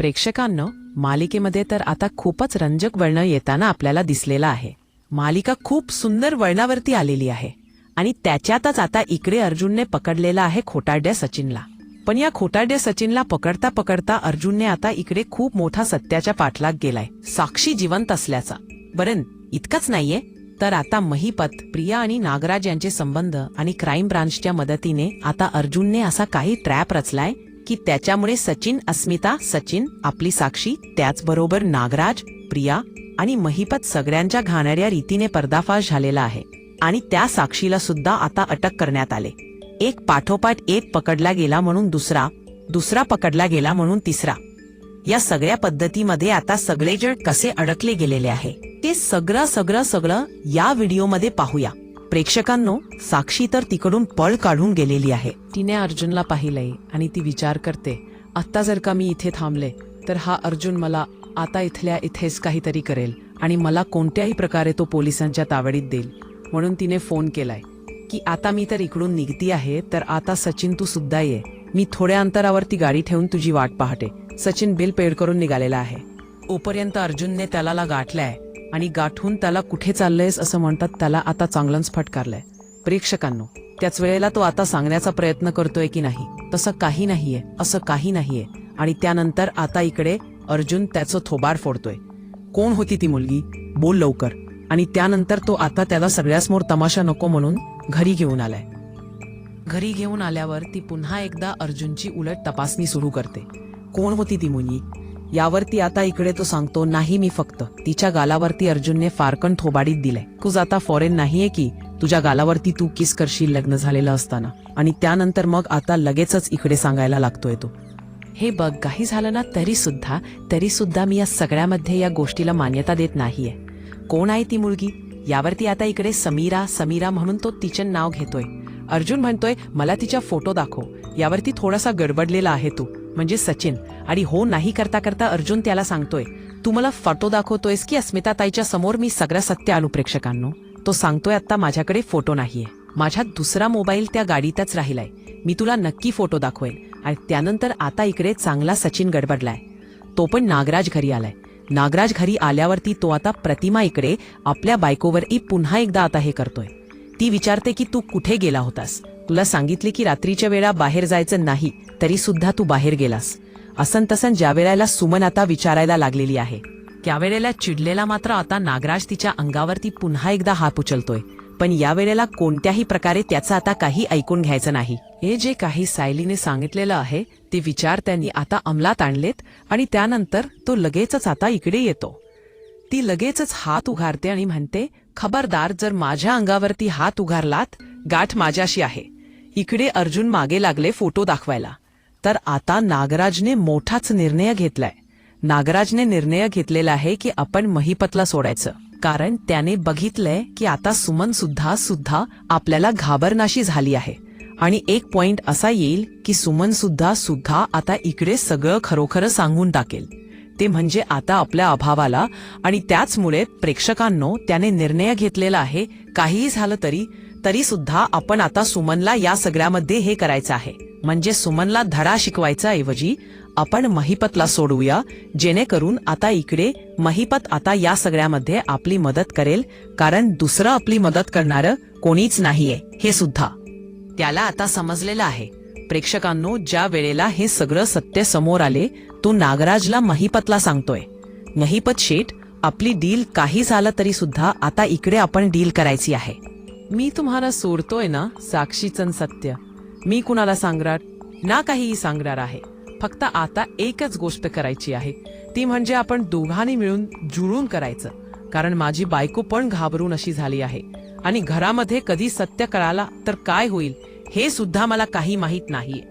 प्रेक्षकांनो मालिकेमध्ये तर आता खूपच रंजक वळणं येताना आपल्याला दिसलेलं आहे. मालिका खूप सुंदर वळणावरती आलेली आहे. आणि त्याच्यातच आता इकडे अर्जुनने पकडलेला आहे खोटारड्या सचिनला. पण या खोटारड्या सचिनला पकडता पकडता अर्जुनने आता इकडे खूप मोठा सत्याच्या पाठलाग गेलाय. साक्षी जिवंत असल्याचा. बरं इतकंच नाहीये? तर आता महिपत प्रिया आणि नागराज यांचे संबंध आणि क्राईम ब्रांचच्या मदतीने आता अर्जुनने असा काही ट्रॅप रचलाय? की त्याच्यामुळे सचिन अस्मिता सचिन आपली साक्षी त्याचबरोबर नागराज प्रिया आणि महिपत सगळ्यांच्या घाणाऱ्या रीतीने पर्दाफाश झालेला आहे. आणि त्या साक्षीला सुद्धा आता अटक करण्यात आले. एक पाठोपाठ एक पकडला गेला म्हणून दुसरा दुसरा पकडला गेला म्हणून तिसरा. या सगळ्या पद्धतीमध्ये आता सगळेजण कसे अडकले गेलेले आहे? ते सगळं सगळं सगळं या व्हिडिओमध्ये पाहूया. प्रेक्षकांनो साक्षी तर तिकडून पळ काढून गेलेली आहे. तिने अर्जुनला पाहिलंय आणि ती विचार करते आत्ता जर का मी इथे थांबले तर हा अर्जुन मला आता इथल्या इथेच काहीतरी करेल आणि मला कोणत्याही प्रकारे तो पोलिसांच्या तावडीत देईल. म्हणून तिने फोन केलाय की आता मी तर इकडून निघती आहे तर आता सचिन तू सुद्धा ये. मी थोड्या अंतरावर ती गाडी ठेवून तुझी वाट पाहते सचिन बिल पेड करून निघालेला आहे. ओपर्यंत अर्जुनने त्याला गाठलाय आणि गाठून त्याला कुठे चाललंयस असं म्हणतात त्याला आता चांगलंच फटकारलंय. प्रेक्षकांनो त्याच वेळेला तो आता सांगण्याचा प्रयत्न करतोय की नाही. तसं काही नाहीये असं काही नाहीये. आणि त्यानंतर आता इकडे अर्जुन त्याचं थोबार फोडतोय. कोण होती ती मुलगी? बोल लवकर. आणि त्यानंतर तो आता त्याला सगळ्यासमोर तमाशा नको म्हणून घरी घेऊन आलाय. घरी घेऊन आल्यावर ती पुन्हा एकदा अर्जुनची उलट तपासणी सुरू करते. कोण होती ती मुलगी? यावरती आता इकडे तो सांगतो नाही मी फक्त तिच्या गालावरती अर्जुनने फारकण थोबाडीत दिले तू आता फॉरेन नाहीये की तुझ्या गालावरती तू किस करशील लग्न झालेलं असताना. आणि त्यानंतर मग आता लगेचच इकडे सांगायला लागतोय तो. हे बघ काही झालं ना तरी सुद्धा तरी सुद्धा मी या सगळ्यामध्ये या गोष्टीला मान्यता देत नाहीये. कोण आहे ती मुलगी? यावरती आता इकडे समीरा समीरा म्हणून तो तिचं नाव घेतोय. अर्जुन म्हणतोय मला तिच्या फोटो दाखव. यावरती थोडासा गडबडलेला आहे तू. म्हणजे सचिन. आणि हो नाही करता करता अर्जुन त्याला सांगतोय तू मला फोटो दाखवतोयस की अस्मिता ताईच्या समोर मी सगळं सत्य आलो प्रेक्षकांनो? तो सांगतोय आता माझ्याकडे फोटो नाहीये. माझ्या दुसरा मोबाईल त्या गाडीतच राहिलाय. मी तुला नक्की फोटो दाखवेल. आणि त्यानंतर आता इकडे चांगला सचिन गडबडलाय. तो पण नागराज घरी आलाय. नागराज घरी आल्यावरती तो आता प्रतिमा इकडे आपल्या बायकोवरही पुन्हा एकदा आता हे करतोय. ती विचारते की तू कुठे गेला होतास? तुला सांगितले की रात्रीच्या वेळा बाहेर जायचं नाही. तरी सुद्धा तू बाहेर गेलास. असन तसन ज्यावेळेला सुमन आता विचारायला लागलेली आहे. त्यावेळेला चिडलेला मात्र आता नागराज तिच्या अंगावरती पुन्हा एकदा हात उचलतोय. पण यावेळेला कोणत्याही प्रकारे त्याचं आता काही ऐकून घ्यायचं नाही. हे जे काही सायलीने सांगितलेलं आहे ते विचार त्यांनी आता अंमलात आणलेत आणि त्यानंतर तो लगेचच आता इकडे येतो. ती लगेचच हात उघारते आणि म्हणते खबरदार जर माझ्या अंगावरती हात उघारलात गाठ माझ्याशी आहे. इकडे अर्जुन मागे लागले फोटो दाखवायला. तर आता नागराजने मोठाच निर्णय घेतलाय. नागराजने निर्णय घेतलेला आहे की आपण महिपतला सोडायचं. कारण त्याने बघितलंय की आता सुमन सुद्धा सुद्धा आपल्याला घाबरनाशी झाली आहे. आणि एक पॉइंट असा येईल की सुमन सुद्धा सुद्धा आता इकडे सगळं खरोखर सांगून टाकेल. ते म्हणजे आता आपल्या अभावाला आणि त्याचमुळे प्रेक्षकांनो त्याने निर्णय घेतलेला आहे. काहीही झालं तरी तरी सुद्धा आपण आता सुमनला या सगळ्यामध्ये हे करायचं आहे. म्हणजे सुमनला धडा शिकवायचा ऐवजी आपण महिपतला सोडवूया जेणेकरून आता इकडे महिपत आता या सगळ्यामध्ये आपली मदत करेल कारण दुसरं आपली मदत करणारं कोणीच नाहीये हे सुद्धा. त्याला आता समजलेलं आहे. प्रेक्षकांनो ज्या वेळेला हे सगळं सत्य समोर आले तो नागराजला महिपतला सांगतोय. महिपत शेठ आपली डील काही झालं तरी सुद्धा आता इकडे आपण डील करायची आहे. मी तुम्हाला सोडतोय ना साक्षीचन सत्य. मी कुणाला सांगणार? ना काहीही सांगणार आहे. फक्त आता एकच गोष्ट करायची आहे. ती म्हणजे आपण दोघांनी मिळून जुळून करायचं. कारण माझी बायको पण घाबरून अशी झाली आहे. आणि घरामध्ये कधी सत्य कळाला तर काय होईल हे सुद्धा मला काही माहीत नाहीये.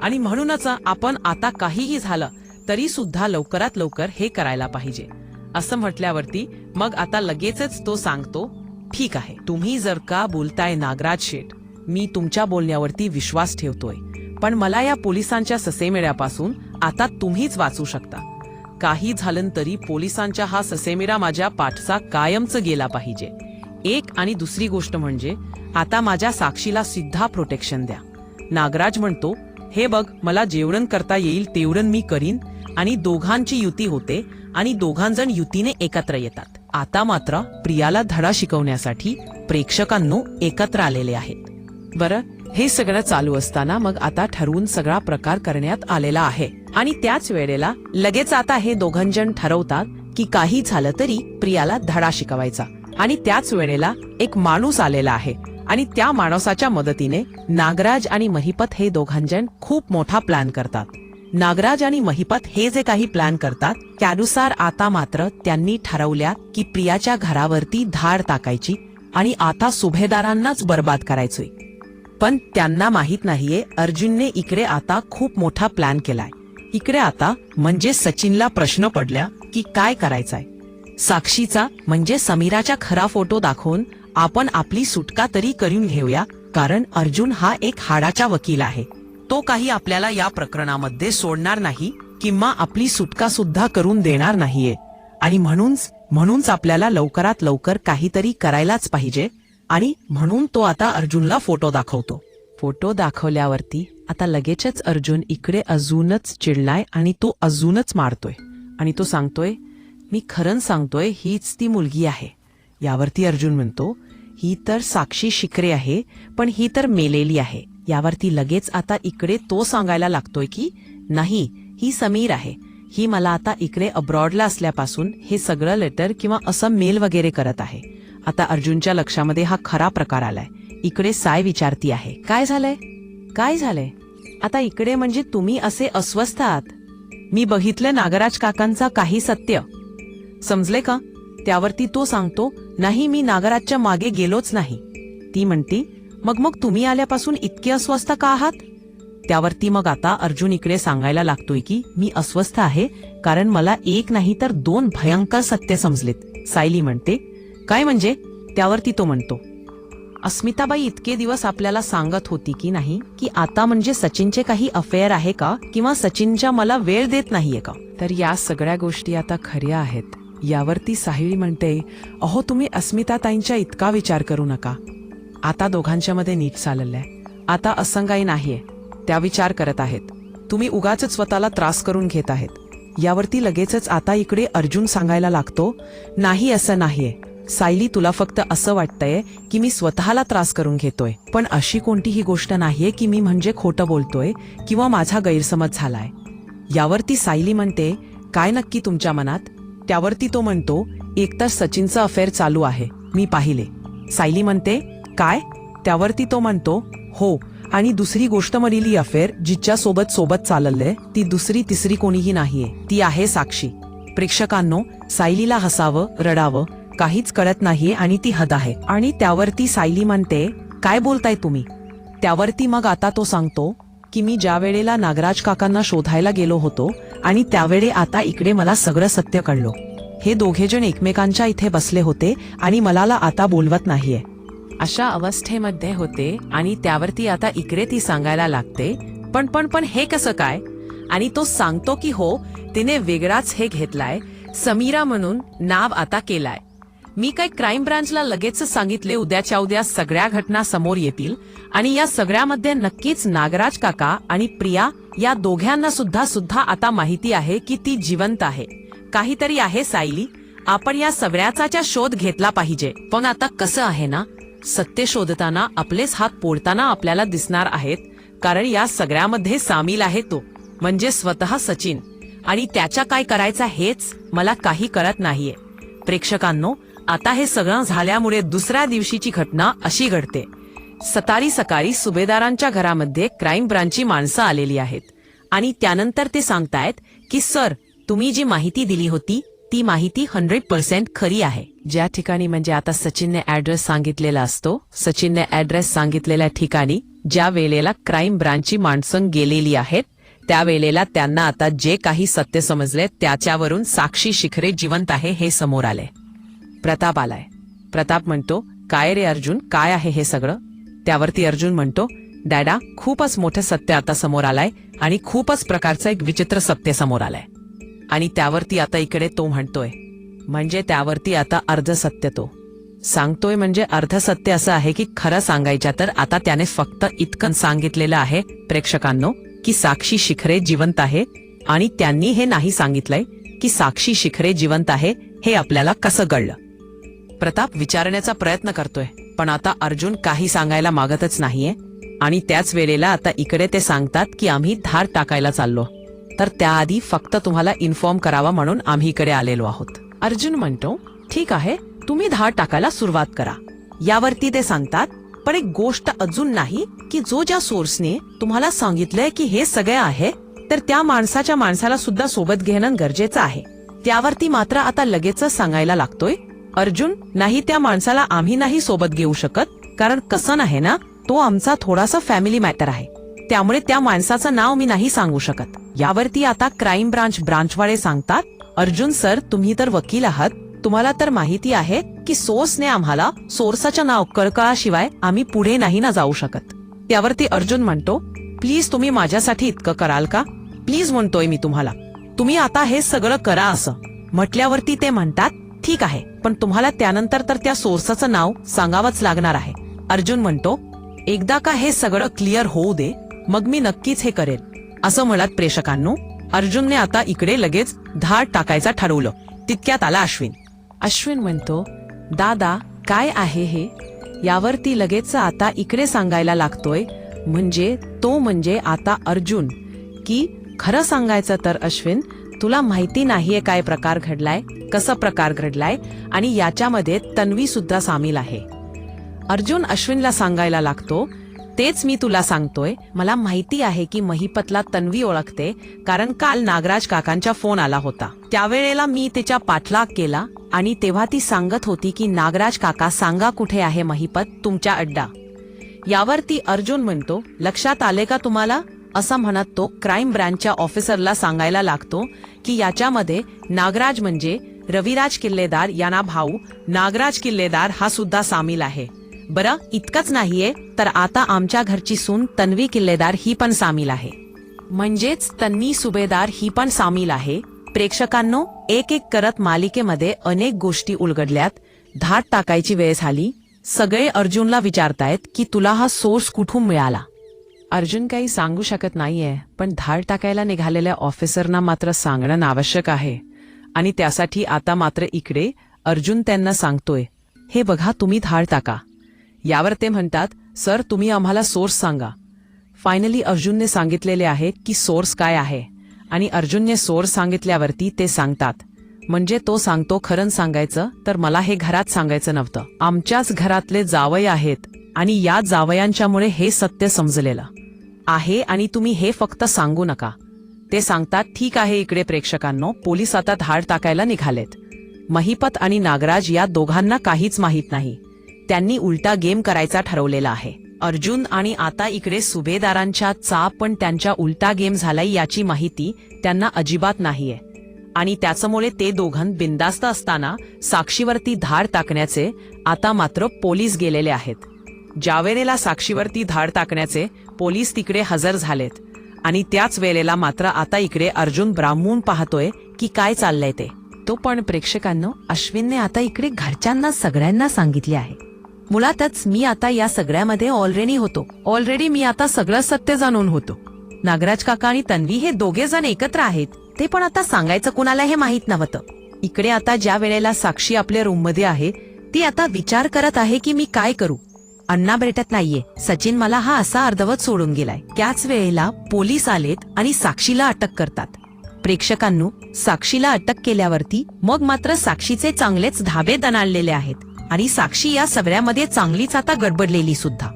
आणि म्हणूनच आपण आता काहीही झालं तरी सुद्धा लवकरात लवकर हे करायला पाहिजे. असं म्हटल्यावरती मग आता लगेचच तो सांगतो ठीक आहे तुम्ही जर का बोलताय नागराज शेठ मी तुमच्या बोलण्यावरती विश्वास ठेवतोय. पण मला या पोलिसांच्या ससेमेळ्यापासून आता तुम्हीच वाचू शकता. काही झालं तरी पोलिसांच्या हा ससेमेरा माझ्या पाठचा कायमच गेला पाहिजे. एक आणि दुसरी गोष्ट म्हणजे आता माझ्या साक्षीला सुद्धा प्रोटेक्शन द्या. नागराज म्हणतो हे बघ मला जेवढं करता येईल तेवढं मी करीन आणि दोघांची युती होते आणि दोघांजण युतीने एकत्र येतात. आता मात्र प्रियाला धडा शिकवण्यासाठी प्रेक्षकांनो एकत्र आलेले आहेत. बरं हे सगळं चालू असताना मग आता ठरवून सगळा प्रकार करण्यात आलेला आहे. आणि त्याच वेळेला लगेच आता हे दोघंजण ठरवतात की काही झालं तरी प्रियाला धडा शिकवायचा. आणि त्याच वेळेला एक माणूस आलेला आहे. आणि त्या माणसाच्या मदतीने नागराज आणि महिपत हे दोघांजण खूप मोठा प्लॅन करतात. नागराज आणि महिपत हे जे काही प्लॅन करतात त्यानुसार आता मात्र त्यांनी ठरवल्या की प्रियाच्या घरावरती धाड टाकायची आणि आता सुभेदारांनाच बर्बाद करायचोय. पण त्यांना माहीत नाहीये अर्जुनने इकडे आता खूप मोठा प्लॅन केलाय. इकडे आता म्हणजे सचिनला प्रश्न पडल्या की काय करायचाय? साक्षीचा म्हणजे समीराच्या खरा फोटो दाखवून आपण आपली सुटका तरी करून घेऊया कारण अर्जुन हा एक हाडाचा वकील आहे. तो काही आपल्याला या प्रकरणामध्ये सोडणार नाही किंवा आपली सुटका सुद्धा करून देणार नाहीये. आणि म्हणूनच म्हणूनच आपल्याला लवकरात लवकर काहीतरी करायलाच पाहिजे. आणि म्हणून तो आता अर्जुनला फोटो दाखवतो. फोटो दाखवल्यावरती आता लगेचच अर्जुन इकडे अजूनच चिडलाय आणि तो अजूनच मारतोय. आणि तो सांगतोय मी खरंच सांगतोय हीच ती मुलगी आहे. यावरती अर्जुन म्हणतो ही तर साक्षी शिकरे आहे पण ही तर मेलेली आहे. यावरती लगेच आता इकडे तो सांगायला लागतोय की नाही ही समीर आहे. ही मला आता इकडे अब्रॉडला असल्यापासून हे सगळं लेटर किंवा असं मेल वगैरे करत आहे. आता अर्जुनच्या लक्षामध्ये हा खरा प्रकार आलाय. इकडे साय विचारती आहे. काय झालंय? काय झालंय? आता इकडे म्हणजे तुम्ही असे अस्वस्थ आहात? मी बघितलं नागराज काकांचा काही सत्य. समजले का? त्यावरती तो सांगतो नाही मी नागराजच्या मागे गेलोच नाही. ती म्हणती मग मग तुम्ही आल्यापासून इतके अस्वस्थ का आहात? त्यावरती मग आता अर्जुन इकडे सांगायला लागतोय की मी अस्वस्थ आहे कारण मला एक नाही तर दोन भयंकर सत्य समजलेत. सायली म्हणते काय म्हणजे? त्यावरती तो म्हणतो अस्मिताबाई इतके दिवस आपल्याला सांगत होती की नाही की आता म्हणजे सचिनचे काही अफेअर आहे का किंवा सचिनच्या मला वेळ देत नाहीये का? तर या सगळ्या गोष्टी आता खऱ्या आहेत. यावरती साहिळी म्हणते अहो तुम्ही अस्मिताताईंच्या इतका विचार करू नका. आता दोघांच्या मध्ये नीट चाललंय. आता असंगाई नाहीये. त्या विचार करत आहेत. तुम्ही उगाच स्वतःला त्रास करून घेत आहेत. यावरती लगेचच आता इकडे अर्जुन सांगायला लागतो नाही असं नाहीये. सायली तुला फक्त असं वाटतंय की मी स्वतःला त्रास करून घेतोय. पण अशी कोणतीही गोष्ट नाहीये की मी म्हणजे खोटं बोलतोय किंवा माझा गैरसमज झालाय. यावरती सायली म्हणते काय नक्की तुमच्या मनात? त्यावरती तो म्हणतो एकतर सचिनचं अफेअर चालू आहे. मी पाहिले. सायली म्हणते काय? त्यावरती तो म्हणतो हो आणि दुसरी गोष्ट मरिली अफेअर जिच्या सोबत सोबत चाललंय ती दुसरी तिसरी कोणीही नाहीये. ती आहे साक्षी. प्रेक्षकांनो सायलीला हसावं रडावं काहीच कळत नाहीये आणि ती हद आहे. आणि त्यावरती सायली म्हणते काय बोलताय तुम्ही? त्यावरती मग आता तो सांगतो की मी ज्या वेळेला नागराज काकांना शोधायला गेलो होतो आणि त्यावेळे आता इकडे मला सगळं सत्य कळलो. हे दोघेजण एकमेकांच्या इथे बसले होते आणि मलाला आता बोलवत नाहीये. अशा अवस्थेमध्ये होते आणि त्यावरती आता इकडे ती सांगायला लागते पण पण पण हे कसं काय? आणि तो सांगतो की हो तिने वेगळाच हे घेतलाय समीरा म्हणून नाव आता केलाय. मी काय क्राईम ब्रांचला लगेच सांगितले उद्याच्या उद्या सगळ्या घटना समोर येतील आणि या सगळ्यामध्ये नक्कीच नागराज काका आणि प्रिया या दोघांना सुद्धा सुद्धा आता माहिती आहे की ती जिवंत आहे. काहीतरी आहे सायली आपण या सगळ्याचा शोध घेतला पाहिजे. पण आता कसं आहे ना सत्य शोधताना आपलेच हात पोळताना आपल्याला दिसणार आहेत कारण या सगळ्यामध्ये सामील आहे तो म्हणजे स्वतः सचिन. आणि त्याच्या काय करायचं हेच मला काही कळत नाहीये. प्रेक्षकांनो आता हे सगळं झाल्यामुळे दुसऱ्या दिवशीची घटना अशी घडते. सतारी सकाळी सुभेदारांच्या घरामध्ये क्राईम ब्रांचची माणसं आलेली आहेत. आणि त्यानंतर ते सांगतायत की सर तुम्ही जी माहिती दिली होती ती माहिती हंड्रेड पर्सेंट खरी आहे. ज्या ठिकाणी म्हणजे आता सचिनने ऍड्रेस सांगितलेला असतो सचिनने ऍड्रेस सांगितलेल्या ठिकाणी ज्या वेळेला क्राईम ब्रांचची माणसं गेलेली आहेत त्या वेळेला त्यांना आता जे काही सत्य समजले त्याच्यावरून साक्षी शिखरे जिवंत आहे हे समोर आले. प्रताप आलाय. प्रताप म्हणतो काय रे अर्जुन काय आहे हे सगळं? त्यावरती अर्जुन म्हणतो डॅडा खूपच मोठं सत्य आता समोर आलाय आणि खूपच प्रकारचं एक विचित्र सत्य समोर आलंय. आणि त्यावरती आता इकडे तो म्हणतोय. म्हणजे त्यावरती आता अर्ध सत्य तो. सांगतोय म्हणजे अर्ध सत्य असं आहे की खरं सांगायच्या तर आता त्याने फक्त इतकं सांगितलेलं आहे प्रेक्षकांनो की साक्षी शिखरे जिवंत आहे. आणि त्यांनी हे नाही सांगितलंय की साक्षी शिखरे जिवंत आहे हे आपल्याला कसं कळलं? प्रताप विचारण्याचा प्रयत्न करतोय पण आता अर्जुन काही सांगायला मागतच नाहीये. आणि त्याच वेळेला आता इकडे ते सांगतात की आम्ही धार टाकायला चाललो. तर त्याआधी फक्त तुम्हाला इन्फॉर्म करावा म्हणून आम्ही इकडे आलेलो आहोत. अर्जुन म्हणतो ठीक आहे तुम्ही धाड टाकायला सुरुवात करा. यावरती ते सांगतात पण एक गोष्ट अजून नाही की जो ज्या सोर्सने तुम्हाला सांगितलंय की हे सगळे आहे तर त्या माणसाच्या माणसाला सुद्धा सोबत घेणं गरजेचं आहे. त्यावरती मात्र आता लगेचच सांगायला लागतोय अर्जुन नाही त्या माणसाला आम्ही नाही सोबत घेऊ शकत कारण कसं नाही ना तो आमचा थोडासा फॅमिली मॅटर आहे. त्यामुळे त्या माणसाचं नाव मी नाही सांगू शकत. यावरती आता क्राईम ब्रांच ब्रांचवाडे सांगतात अर्जुन सर तुम्ही तर वकील आहात. तुम्हाला तर माहिती आहे की सोर्सने आम्हाला सोर्साचं नाव कळकळाशिवाय आम्ही पुढे नाही ना जाऊ शकत. त्यावरती अर्जुन म्हणतो प्लीज तुम्ही माझ्यासाठी इतकं कराल का? प्लीज म्हणतोय मी तुम्हाला. तुम्ही आता हे सगळं करा असं. म्हटल्यावरती ते म्हणतात ठीक आहे पण तुम्हाला त्यानंतर तर त्या सोर्साचं नाव सांगावंच लागणार आहे. अर्जुन म्हणतो एकदा का हे सगळं क्लिअर होऊ दे मग मी नक्कीच हे करेल असं म्हणत प्रेक्षकांनो अर्जुनने आता इकडे लगेच धाड टाकायचा ठरवलं. तितक्यात आला अश्विन. अश्विन म्हणतो दादा काय आहे हे? यावरती लगेच आता इकडे सांगायला लागतोय. म्हणजे तो म्हणजे आता अर्जुन. की खरं सांगायचं तर अश्विन तुला माहिती नाहीये काय प्रकार घडलाय कसा प्रकार घडलाय आणि याच्यामध्ये तन्वी सुद्धा सामील आहे. अर्जुन अश्विनला सांगायला लागतो तेच मी तुला सांगतोय. मला माहिती आहे की महिपतला तन्वी ओळखते कारण काल नागराज काकांचा फोन आला होता. त्यावेळेला मी तिच्या पाठलाग केला आणि तेव्हा ती सांगत होती की नागराज काका सांगा कुठे आहे महिपत तुमच्या अड्डा. यावर ती अर्जुन म्हणतो लक्षात आले का तुम्हाला? असं म्हणत तो क्राईम ब्रँचच्या ऑफिसरला सांगायला लागतो की याच्यामध्ये नागराज म्हणजे रविराज किल्लेदार यांना भाऊ नागराज किल्लेदार हा सुद्धा सामील आहे. बरं इतकंच नाहीये तर आता आमच्या घरची सून तन्वी किल्लेदार ही पण सामील आहे. म्हणजेच तन्वी सुभेदार ही पण सामील आहे. प्रेक्षकांनो एक एक करत मालिकेमध्ये अनेक गोष्टी उलगडल्यात धाड टाकायची वेळ झाली सगळे अर्जुनला विचारतायत की तुला हा सोर्स कुठून मिळाला? अर्जुन काही सांगू शकत नाहीये पण धाड टाकायला निघालेल्या ऑफिसरना मात्र सांगणं आवश्यक आहे. आणि त्यासाठी आता मात्र इकडे अर्जुन त्यांना सांगतोय हे बघा तुम्ही धाड टाका. यावर ते म्हणतात सर तुम्ही आम्हाला सोर्स सांगा. फायनली अर्जुनने सांगितलेले आहे की सोर्स काय आहे. आणि अर्जुनने सोर्स सांगितल्यावरती ते सांगतात म्हणजे तो सांगतो खरं सांगायचं तर मला हे घरात सांगायचं नव्हतं. आमच्याच घरातले जावय आहेत आणि या जावयांच्यामुळे हे सत्य समजलेलं आहे आणि तुम्ही हे फक्त सांगू नका. ते सांगतात ठीक आहे इकडे प्रेक्षकांनो पोलीस आता धाड टाकायला निघालेत. महिपत आणि नागराज या दोघांना काहीच माहीत नाही. त्यांनी उलटा गेम करायचा ठरवलेला आहे. अर्जुन आणि आता इकडे सुभेदारांच्या चाप पण त्यांच्या उलटा गेम झालाय याची माहिती त्यांना अजिबात नाहीये. आणि त्याच्यामुळे ते दोघं बिंदास्त असताना साक्षीवरती धाड टाकण्याचे आता मात्र पोलीस गेलेले आहेत. ज्यावेळेला साक्षीवरती धाड टाकण्याचे पोलीस तिकडे हजर झालेत. आणि त्याच वेळेला मात्र आता इकडे अर्जुन ब्राह्मून पाहतोय की काय चाललंय ते. तो पण प्रेक्षकांनो अश्विनने आता इकडे घरच्यांना सगळ्यांना सांगितले आहे. मुळातच मी आता या सगळ्यामध्ये ऑलरेडी होतो. ऑलरेडी मी आता सगळं सत्य जाणून होतो. नागराज काका आणि तन्वी हे दोघे जण एकत्र आहेत. ते पण आता सांगायचं कुणाला हे माहीत नव्हतं. इकडे आता ज्या वेळेला साक्षी आपल्या रूममध्ये आहे ती आता विचार करत आहे की मी काय करू? अण्णा भेटत नाहीये. सचिन मला हा असा अर्धवट सोडून गेलाय. त्याच वेळेला पोलीस आलेत आणि साक्षीला अटक करतात. प्रेक्षकांनो साक्षीला अटक केल्यावरती मग मात्र साक्षीचे चांगलेच धाबे दणाळलेले आहेत. आणि साक्षी या सगळ्यामध्ये चांगलीच आता गडबडलेली सुद्धा.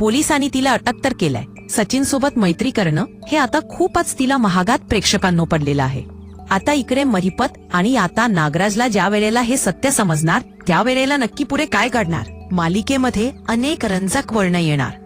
पोलिसांनी तिला अटक तर केलाय. सचिन सोबत मैत्री करणं हे आता खूपच तिला महागात प्रेक्षकांनो पडलेलं आहे. आता इकडे महिपत आणि आता नागराजला ज्या वेळेला हे सत्य समजणार त्यावेळेला नक्की पुढे काय घडणार? मालिकेमध्ये अनेक रंजक वळणं येणार.